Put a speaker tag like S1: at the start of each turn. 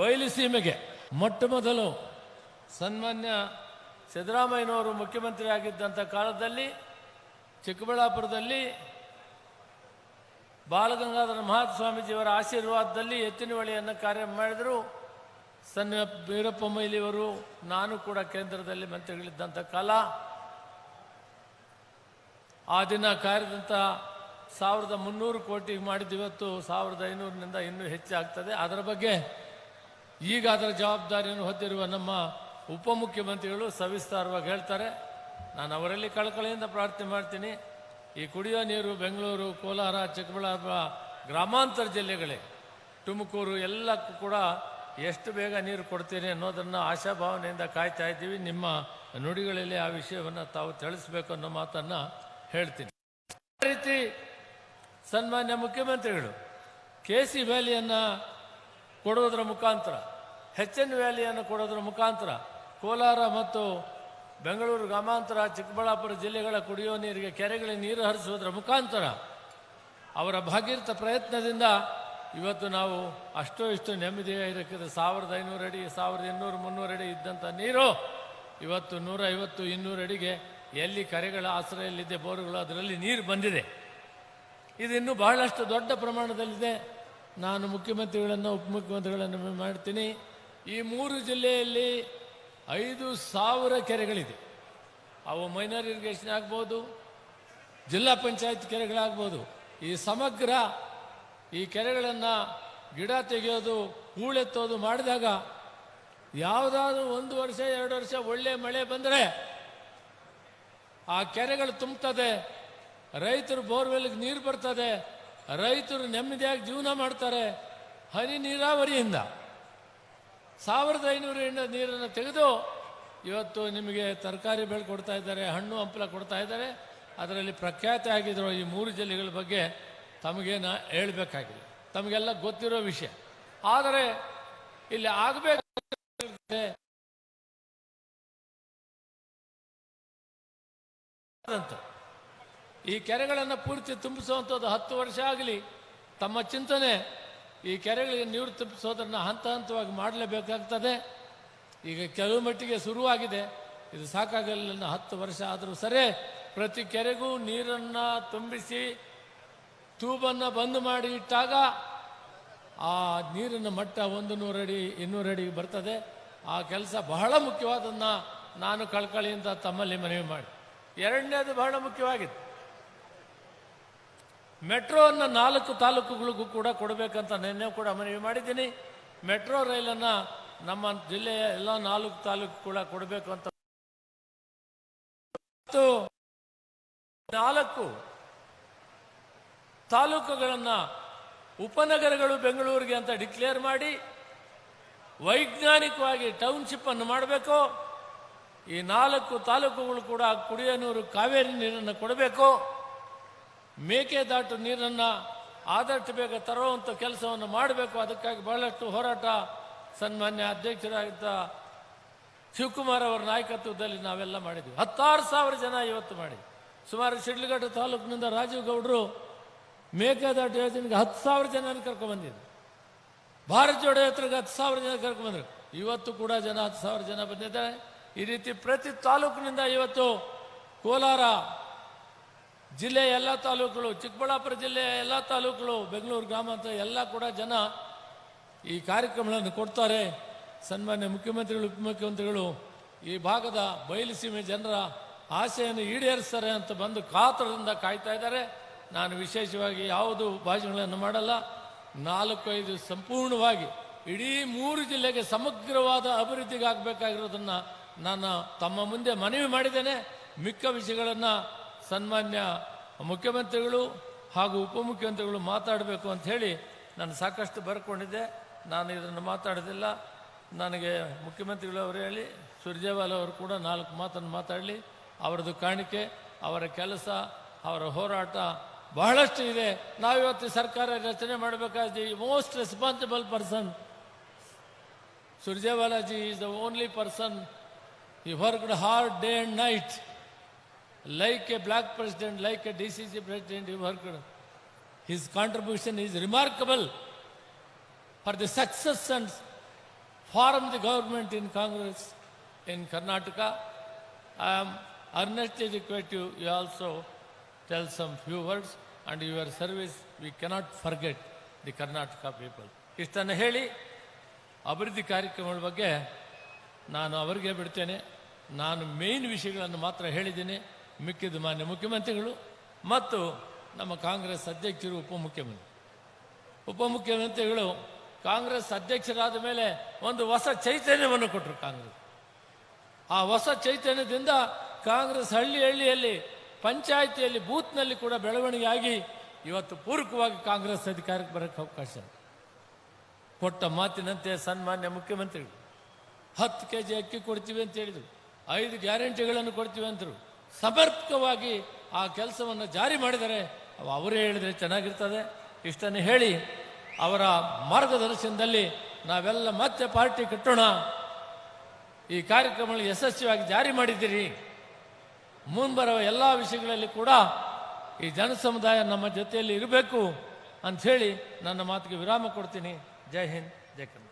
S1: ಬಯಲುಸೀಮೆಗೆ ಮೊಟ್ಟ ಮೊದಲು ಸನ್ಮಾನ್ಯ ಸಿದ್ದರಾಮಯ್ಯನವರು ಮುಖ್ಯಮಂತ್ರಿ ಆಗಿದ್ದಂಥ ಕಾಲದಲ್ಲಿ ಚಿಕ್ಕಬಳ್ಳಾಪುರದಲ್ಲಿ ಬಾಲಗಂಗಾಧರ ಮಹಾತ್ ಸ್ವಾಮೀಜಿಯವರ ಆಶೀರ್ವಾದದಲ್ಲಿ ಎತ್ತಿನ ಹೊಳೆಯನ್ನು ಕಾರ್ಯ ಮಾಡಿದರು. ಸನ್ಯ ವೀರಪ್ಪ ಮೊಯ್ಲಿಯವರು, ನಾನು ಕೂಡ ಕೇಂದ್ರದಲ್ಲಿ ಮಂತ್ರಿಗಳಿದ್ದಂಥ ಕಾಲ. ಆ ದಿನ ಕಾರ್ಯದಂಥ ಸಾವಿರದ ಮುನ್ನೂರು ಕೋಟಿ ಮಾಡಿದ್ದು ಇವತ್ತು ಸಾವಿರದ ಐನೂರಿನಿಂದ ಇನ್ನೂ ಹೆಚ್ಚಾಗ್ತದೆ. ಅದರ ಬಗ್ಗೆ ಈಗ ಅದರ ಜವಾಬ್ದಾರಿಯನ್ನು ಹೊತ್ತಿರುವ ನಮ್ಮ ಉಪಮುಖ್ಯಮಂತ್ರಿಗಳು ಸವಿಸ್ತಾರವಾಗಿ ಹೇಳ್ತಾರೆ. ನಾನು ಅವರಲ್ಲಿ ಕಳಕಳಿಯಿಂದ ಪ್ರಾರ್ಥನೆ ಮಾಡ್ತೀನಿ. ಈ ಕುಡಿಯೋ ನೀರು ಬೆಂಗಳೂರು, ಕೋಲಾರ, ಚಿಕ್ಕಬಳ್ಳಾಪುರ ಗ್ರಾಮಾಂತರ ಜಿಲ್ಲೆಗಳೇ, ತುಮಕೂರು ಎಲ್ಲಕ್ಕೂ ಕೂಡ ಎಷ್ಟು ಬೇಗ ನೀರು ಕೊಡ್ತೀನಿ ಅನ್ನೋದನ್ನು ಆಶಾಭಾವನೆಯಿಂದ ಕಾಯ್ತಾ ಇದ್ದೀವಿ. ನಿಮ್ಮ ನುಡಿಗಳಲ್ಲಿ ಆ ವಿಷಯವನ್ನು ತಾವು ತಿಳಿಸ್ಬೇಕು ಅನ್ನೋ ಮಾತನ್ನು ಹೇಳ್ತೀನಿ. ಅದೇ ರೀತಿ ಸನ್ಮಾನ್ಯ ಮುಖ್ಯಮಂತ್ರಿಗಳು, ಕೆ ಸಿ ವ್ಯಾಲಿಯನ್ನು ಕೊಡುವುದರ ಮುಖಾಂತರ ಎಚ್ ಎನ್ ವ್ಯಾಲಿಯನ್ನು ಕೊಡೋದ್ರ ಮುಖಾಂತರ ಕೋಲಾರ ಮತ್ತು ಬೆಂಗಳೂರು ಗ್ರಾಮಾಂತರ, ಚಿಕ್ಕಬಳ್ಳಾಪುರ ಜಿಲ್ಲೆಗಳ ಕುಡಿಯುವ ನೀರಿಗೆ, ಕೆರೆಗಳಿಗೆ ನೀರು ಹರಿಸುವುದರ ಮುಖಾಂತರ ಅವರ ಭಾಗೀರಥ ಪ್ರಯತ್ನದಿಂದ ಇವತ್ತು ನಾವು ಅಷ್ಟೋ ಇಷ್ಟು ನೆಮ್ಮದಿಯಾಗಿರಕ್ಕೆ ಸಾವಿರದ ಐನೂರು ಅಡಿ, ಸಾವಿರದ ಇನ್ನೂರು ಮುನ್ನೂರು ಅಡಿ ಇದ್ದಂಥ ನೀರು ಇವತ್ತು ನೂರ ಐವತ್ತು ಇನ್ನೂರು ಅಡಿಗೆ ಎಲ್ಲಿ ಕರೆಗಳ ಆಶ್ರಯಲ್ಲಿದೆ, ಬೋರುಗಳು, ಅದರಲ್ಲಿ ನೀರು ಬಂದಿದೆ. ಇದು ಇನ್ನೂ ಬಹಳಷ್ಟು ದೊಡ್ಡ ಪ್ರಮಾಣದಲ್ಲಿದೆ. ನಾನು ಮುಖ್ಯಮಂತ್ರಿಗಳನ್ನು, ಉಪಮುಖ್ಯಮಂತ್ರಿಗಳನ್ನು ಮಾಡ್ತೀನಿ. ಈ ಮೂರು ಜಿಲ್ಲೆಯಲ್ಲಿ ಐದು ಸಾವಿರ ಕೆರೆಗಳಿದೆ. ಅವು ಮೈನರ್ ಇರಿಗೇಷನ್ ಆಗ್ಬೋದು, ಜಿಲ್ಲಾ ಪಂಚಾಯತ್ ಕೆರೆಗಳಾಗ್ಬೋದು. ಈ ಸಮಗ್ರ ಈ ಕೆರೆಗಳನ್ನು ಗಿಡ ತೆಗೆಯೋದು ಹೂಳೆತ್ತೋದು ಮಾಡಿದಾಗ ಯಾವುದಾದ್ರೂ ಒಂದು ವರ್ಷ, ಎರಡು ವರ್ಷ ಒಳ್ಳೆ ಮಳೆ ಬಂದರೆ ಆ ಕೆರೆಗಳು ತುಂಬ್ತದೆ, ರೈತರು ಬೋರ್ವೆಲ್ಗೆ ನೀರು ಬರ್ತದೆ, ರೈತರು ನೆಮ್ಮದಿಯಾಗಿ ಜೀವನ ಮಾಡ್ತಾರೆ ಹನಿ ನೀರಾವರಿಯಿಂದ. ಸಾವಿರದ ಐನೂರು ಎಣ್ಣೆ ನೀರನ್ನು ತೆಗೆದು ಇವತ್ತು ನಿಮಗೆ ತರಕಾರಿ ಬೆಳೆ ಕೊಡ್ತಾ ಇದ್ದಾರೆ, ಹಣ್ಣು ಹಂಪಲ ಕೊಡ್ತಾ ಇದ್ದಾರೆ. ಅದರಲ್ಲಿ ಪ್ರಖ್ಯಾತಿ ಆಗಿದ್ರು ಈ ಮೂರು ಜಿಲ್ಲೆಗಳ ಬಗ್ಗೆ ತಮಗೇನ ಹೇಳಬೇಕಾಗಿಲ್ಲ ತಮಗೆಲ್ಲ ಗೊತ್ತಿರೋ ವಿಷಯ. ಆದರೆ ಇಲ್ಲಿ ಆಗಬೇಕು ಈ ಕೆರೆಗಳನ್ನು ಪೂರ್ತಿ ತುಂಬಿಸುವಂಥದ್ದು ಹತ್ತು ವರ್ಷ ಆಗಲಿ. ತಮ್ಮ ಚಿಂತನೆ ಈ ಕೆರೆಗಳಿಗೆ ನೀರು ತಪ್ಪಿಸೋದನ್ನು ಹಂತ ಹಂತವಾಗಿ ಮಾಡಲೇಬೇಕಾಗ್ತದೆ. ಈಗ ಕೆಲವು ಮಟ್ಟಿಗೆ ಶುರುವಾಗಿದೆ. ಇದು ಸಾಕಾಗಲಿಲ್ಲ ಹತ್ತು ವರ್ಷ ಆದರೂ ಸರಿ, ಪ್ರತಿ ಕೆರೆಗೂ ನೀರನ್ನು ತುಂಬಿಸಿ ಟ್ಯೂಬನ್ನು ಬಂದ್ ಮಾಡಿ ಇಟ್ಟಾಗ ಆ ನೀರಿನ ಮಟ್ಟ ಒಂದು ನೂರಡಿ ಇನ್ನೂರು ಅಡಿ ಬರ್ತದೆ. ಆ ಕೆಲಸ ಬಹಳ ಮುಖ್ಯವಾದನ್ನ ನಾನು ಕಳ್ಕಳಿಯಿಂದ ತಮ್ಮಲ್ಲಿ ಮನವಿ ಮಾಡಿ. ಎರಡನೇದು ಬಹಳ ಮುಖ್ಯವಾಗಿದೆ. ಮೆಟ್ರೋವನ್ನು ನಾಲ್ಕು ತಾಲೂಕುಗಳಿಗೂ ಕೂಡ ಕೊಡಬೇಕಂತ ನಿನ್ನೆ ಕೂಡ ಮನವಿ ಮಾಡಿದ್ದೀನಿ. ಮೆಟ್ರೋ ರೈಲನ್ನು ನಮ್ಮ ಜಿಲ್ಲೆಯ ಎಲ್ಲ ನಾಲ್ಕು ತಾಲೂಕು ಕೂಡ ಕೊಡಬೇಕು ಅಂತ. ಮತ್ತು ನಾಲ್ಕು ತಾಲೂಕುಗಳನ್ನು ಉಪನಗರಗಳು ಬೆಂಗಳೂರಿಗೆ ಅಂತ ಡಿಕ್ಲೇರ್ ಮಾಡಿ ವೈಜ್ಞಾನಿಕವಾಗಿ ಟೌನ್ಶಿಪ್ ಅನ್ನು ಮಾಡಬೇಕು. ಈ ನಾಲ್ಕು ತಾಲೂಕುಗಳು ಕೂಡ ಕುಡಿಯನೂರು, ಕಾವೇರಿ ನೀರನ್ನು ಕೊಡಬೇಕು. ಮೇಕೆದಾಟು ನೀರನ್ನು ಆದಷ್ಟು ಬೇಗ ತರುವಂಥ ಕೆಲಸವನ್ನು ಮಾಡಬೇಕು. ಅದಕ್ಕಾಗಿ ಬಹಳಷ್ಟು ಹೋರಾಟ ಸನ್ಮಾನ್ಯ ಅಧ್ಯಕ್ಷರಾಗಿದ್ದ ಶಿವಕುಮಾರ್ ಅವರ ನಾಯಕತ್ವದಲ್ಲಿ ನಾವೆಲ್ಲ ಮಾಡಿದ್ವಿ. ಹತ್ತಾರು ಸಾವಿರ ಜನ ಇವತ್ತು ಮಾಡಿದ್ವಿ. ಸುಮಾರು ಶಿಡ್ಲಘಟ್ಟ ತಾಲೂಕಿನಿಂದ ರಾಜೀವ್ ಗೌಡರು ಮೇಕೆದಾಟು ಯೋಜನೆಗೆ ಹತ್ತು ಸಾವಿರ ಜನ ಕರ್ಕೊಂಡ್ಬಂದಿದ್ರು ಭಾರತ ಜೋಡೋ ಯಾತ್ರೆಗೆ ಹತ್ತು ಸಾವಿರ ಜನ ಕರ್ಕೊಂಡ್ಬಂದ್ರು ಇವತ್ತು ಕೂಡ ಜನ ಹತ್ತು ಸಾವಿರ ಜನ ಬಂದಿದ್ದಾರೆ. ಈ ರೀತಿ ಪ್ರತಿ ತಾಲೂಕಿನಿಂದ ಇವತ್ತು ಕೋಲಾರ ಜಿಲ್ಲೆಯ ಎಲ್ಲ ತಾಲೂಕುಗಳು, ಚಿಕ್ಕಬಳ್ಳಾಪುರ ಜಿಲ್ಲೆಯ ಎಲ್ಲ ತಾಲೂಕುಗಳು, ಬೆಂಗಳೂರು ಗ್ರಾಮಾಂತರ ಎಲ್ಲ ಕೂಡ ಜನ ಈ ಕಾರ್ಯಕ್ರಮಗಳನ್ನು ಕೊಡ್ತಾರೆ. ಸನ್ಮಾನ್ಯ ಮುಖ್ಯಮಂತ್ರಿಗಳು, ಉಪಮುಖ್ಯಮಂತ್ರಿಗಳು ಈ ಭಾಗದ ಬಯಲುಸೀಮೆ ಜನರ ಆಸೆಯನ್ನು ಈಡೇರಿಸ್ತಾರೆ ಅಂತ ಬಂದು ಕಾತರದಿಂದ ಕಾಯ್ತಾ ಇದ್ದಾರೆ. ನಾನು ವಿಶೇಷವಾಗಿ ಯಾವುದು ಭಾಷಣಗಳನ್ನು ಮಾಡಲ್ಲ. ನಾಲ್ಕು, ಐದು ಸಂಪೂರ್ಣವಾಗಿ ಇಡೀ ಮೂರು ಜಿಲ್ಲೆಗೆ ಸಮಗ್ರವಾದ ಅಭಿವೃದ್ಧಿಗಾಗಬೇಕಾಗಿರೋದನ್ನು ನಾನು ತಮ್ಮ ಮುಂದೆ ಮನವಿ ಮಾಡಿದ್ದೇನೆ. ಮಿಕ್ಕ ವಿಷಯಗಳನ್ನು ಸನ್ಮಾನ್ಯ ಮುಖ್ಯಮಂತ್ರಿಗಳು ಹಾಗೂ ಉಪಮುಖ್ಯಮಂತ್ರಿಗಳು ಮಾತಾಡಬೇಕು ಅಂತ ಹೇಳಿ ನಾನು ಸಾಕಷ್ಟು ಬರ್ಕೊಂಡಿದ್ದೆ. ನಾನು ಇದನ್ನು ಮಾತಾಡೋದಿಲ್ಲ. ನನಗೆ ಮುಖ್ಯಮಂತ್ರಿಗಳು ಅವರು ಹೇಳಿ, ಸುರ್ಜೇವಾಲ ಅವರು ಕೂಡ ನಾಲ್ಕು ಮಾತನ್ನು ಮಾತಾಡಲಿ. ಅವರದ್ದು ಕಾಣಿಕೆ, ಅವರ ಕೆಲಸ, ಅವರ ಹೋರಾಟ ಬಹಳಷ್ಟು ಇದೆ. ನಾವಿವತ್ತು ಸರ್ಕಾರ ರಚನೆ ಮಾಡಬೇಕಾದ most responsible person Surjewalaji is the only person he worked hard day and night like a black president, like a DCC president, he worked. His contribution is remarkable for the success and form the government in Congress in Karnataka. I am earnestly request you, you also tell some few words and your service we cannot forget the Karnataka people. ಇಷ್ಟನ್ನು ಹೇಳಿ ಅಭಿವೃದ್ಧಿ ಕಾರ್ಯಕ್ರಮಗಳ ಬಗ್ಗೆ ನಾನು ಅವರಿಗೆ ಬಿಡ್ತೇನೆ ನಾನು main ವಿಷಯಗಳನ್ನು ಮಾತ್ರ ಹೇಳಿದ್ದೀನಿ ಮಿಕ್ಕಿದ್ದು ಮಾನ್ಯ ಮುಖ್ಯಮಂತ್ರಿಗಳು ಮತ್ತು ನಮ್ಮ ಕಾಂಗ್ರೆಸ್ ಅಧ್ಯಕ್ಷರು ಉಪಮುಖ್ಯಮಂತ್ರಿ ಉಪಮುಖ್ಯಮಂತ್ರಿಗಳು ಕಾಂಗ್ರೆಸ್ ಅಧ್ಯಕ್ಷರಾದ ಮೇಲೆ ಒಂದು ಹೊಸ ಚೈತನ್ಯವನ್ನು ಕೊಟ್ಟರು ಕಾಂಗ್ರೆಸ್ ಆ ಹೊಸ ಚೈತನ್ಯದಿಂದ ಕಾಂಗ್ರೆಸ್ ಹಳ್ಳಿ ಹಳ್ಳಿಯಲ್ಲಿ, ಪಂಚಾಯಿತಿಯಲ್ಲಿ, ಬೂತ್ನಲ್ಲಿ ಕೂಡ ಬೆಳವಣಿಗೆ ಆಗಿ ಇವತ್ತು ಪೂರಕವಾಗಿ ಕಾಂಗ್ರೆಸ್ ಅಧಿಕಾರಕ್ಕೆ ಬರೋಕ್ಕೆ ಅವಕಾಶ. ಕೊಟ್ಟ ಮಾತಿನಂತೆ ಸನ್ಮಾನ್ಯ ಮುಖ್ಯಮಂತ್ರಿಗಳು, ಹತ್ತು ಕೆ ಜಿ ಅಕ್ಕಿ ಕೊಡ್ತೀವಿ ಅಂತ ಹೇಳಿದರು, ಐದು ಗ್ಯಾರಂಟಿಗಳನ್ನು ಕೊಡ್ತೀವಿ ಅಂತರು ಸಮರ್ಪಕವಾಗಿ ಆ ಕೆಲಸವನ್ನು ಜಾರಿ ಮಾಡಿದರೆ ಅವು ಅವರೇ ಹೇಳಿದರೆ ಚೆನ್ನಾಗಿರ್ತದೆ. ಇಷ್ಟನ್ನು ಹೇಳಿ ಅವರ ಮಾರ್ಗದರ್ಶನದಲ್ಲಿ ನಾವೆಲ್ಲ ಮತ್ತೆ ಪಾರ್ಟಿ ಕಟ್ಟೋಣ. ಈ ಕಾರ್ಯಕ್ರಮಗಳು ಯಶಸ್ವಿಯಾಗಿ ಜಾರಿ ಮಾಡಿದ್ದೀರಿ. ಮುಂಬರುವ ಎಲ್ಲ ವಿಷಯಗಳಲ್ಲಿ ಕೂಡ ಈ ಜನ ಸಮುದಾಯ ನಮ್ಮ ಜೊತೆಯಲ್ಲಿ ಇರಬೇಕು ಅಂಥೇಳಿ ನನ್ನ ಮಾತಿಗೆ ವಿರಾಮ ಕೊಡ್ತೀನಿ. ಜೈ ಹಿಂದ್, ಜೈ ಕನ್ನಡ